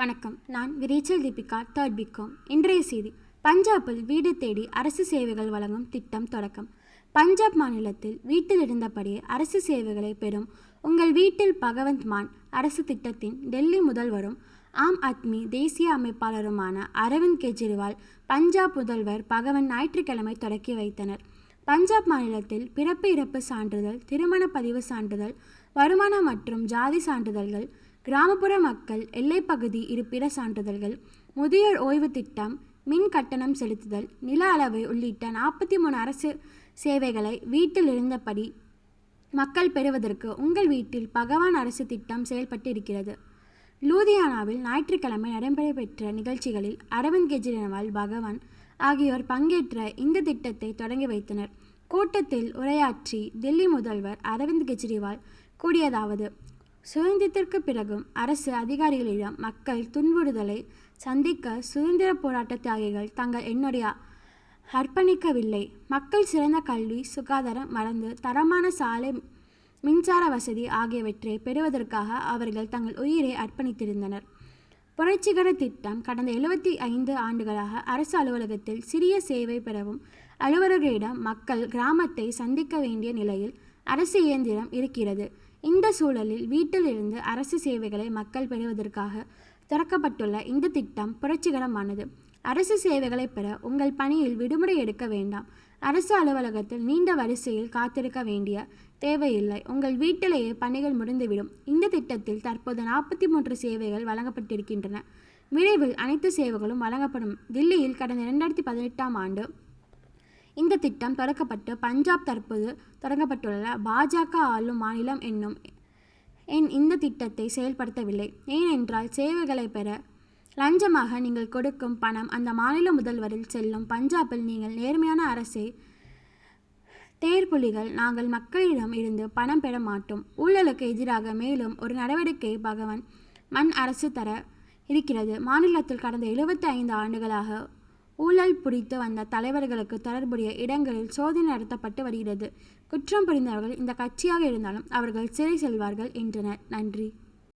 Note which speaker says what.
Speaker 1: வணக்கம். நான் விரேச்சல் Deepika third BCom இன்றைய செய்தி பஞ்சாபில் வீடு தேடி அரசு சேவைகள் வழங்கும் திட்டம் தொடக்கம். பஞ்சாப் மாநிலத்தில் வீட்டில் இருந்தபடியே அரசு சேவைகளை பெறும் உங்கள் வீட்டில் பகவந்த் மான் அரசு திட்டத்தின் டெல்லி முதல்வரும் ஆம் ஆத்மி தேசிய அமைப்பாளருமான அரவிந்த் கெஜ்ரிவால் பஞ்சாப் முதல்வர் பகவன் ஞாயிற்றுக்கிழமை தொடக்கி வைத்தனர். பஞ்சாப் மாநிலத்தில் பிறப்பு இறப்பு சான்றிதழ் திருமண பதிவு சான்றிதழ் வருமான மற்றும் ஜாதி சான்றிதழ்கள் கிராமப்புற மக்கள் எல்லைப்பகுதி இருப்பிட சான்றிதழ்கள் முதியோர் ஓய்வு திட்டம் மின் கட்டணம் செலுத்துதல் நில அளவை உள்ளிட்ட நாற்பத்தி மூணு அரசு சேவைகளை வீட்டில் இருந்தபடி மக்கள் பெறுவதற்கு உங்கள் வீட்டில் பகவான் அரசு திட்டம் செயல்பட்டு இருக்கிறது லூதியானாவில் ஞாயிற்றுக்கிழமை நடைபெற்ற நிகழ்ச்சிகளில் அரவிந்த் கெஜ்ரிவால் பகவான் ஆகியோர் பங்கேற்ற இந்த திட்டத்தை தொடங்கி வைத்தனர். கூட்டத்தில் உரையாற்றி டெல்லி முதல்வர் அரவிந்த் கெஜ்ரிவால் கூடியதாவது சுதந்திரத்திற்கு பிறகும் அரசு அதிகாரிகளிடம் மக்கள் துன்புறுதலை சந்திக்க சுதந்திர போராட்ட தியாகிகள் தங்கள் என்னுடைய அர்ப்பணிக்கவில்லை. மக்கள் சிறந்த கல்வி சுகாதாரம் மறந்து தரமான சாலை மின்சார வசதி ஆகியவற்றை பெறுவதற்காக அவர்கள் தங்கள் உயிரை அர்ப்பணித்திருந்தனர். புரட்சிகர திட்டம் கடந்த எழுபத்தி ஐந்து ஆண்டுகளாக அரசு அலுவலகத்தில் சிறிய சேவை பெறவும் அலுவலர்களிடம் மக்கள் கிராமத்தை சந்திக்க வேண்டிய நிலையில் அரசு இயந்திரம் இருக்கிறது. இந்த சூழலில் வீட்டிலிருந்து அரசு சேவைகளை மக்கள் பெறுவதற்காக திறக்கப்பட்டுள்ள இந்த திட்டம் புரட்சிகரமானது. அரசு சேவைகளை பெற உங்கள் பணியில் விடுமுறை எடுக்க வேண்டாம். அரசு அலுவலகத்தில் நீண்ட வரிசையில் காத்திருக்க வேண்டிய தேவையில்லை. உங்கள் வீட்டிலேயே பணிகள் முடிந்துவிடும். இந்த திட்டத்தில் தற்போது நாற்பத்தி மூன்று சேவைகள் வழங்கப்பட்டிருக்கின்றன. விரைவில் அனைத்து சேவைகளும் வழங்கப்படும். தில்லியில் கடந்த இரண்டாயிரத்தி பதினெட்டாம் ஆண்டு இந்த திட்டம் தொடக்கப்பட்டு பஞ்சாப் தற்போது தொடங்கப்பட்டுள்ள பாஜக ஆளும் மாநிலம் என்னும் என் இந்த திட்டத்தை செயல்படுத்தவில்லை. ஏனென்றால் சேவைகளை பெற லஞ்சமாக நீங்கள் கொடுக்கும் பணம் அந்த மாநில முதல்வரில் செல்லும் பஞ்சாபில் நீங்கள் நேர்மையான அரசை தேர்புலிகள் நாங்கள் மக்களிடம் இருந்து பணம் பெற மாட்டோம். ஊழலுக்கு எதிராக மேலும் ஒரு நடவடிக்கை பகவான் மண் அரசு தர இருக்கிறது. மாநிலத்தில் கடந்த எழுபத்தி ஐந்து ஆண்டுகளாக ஊழல் புரித்து வந்த தலைவர்களுக்கு தொடர்புடைய இடங்களில் சோதனை நடத்தப்பட்டு வருகிறது. குற்றம் புரிந்தவர்கள் இந்த கட்சியாக இருந்தாலும் அவர்கள் சிறை செல்வார்கள் என்றனர். நன்றி.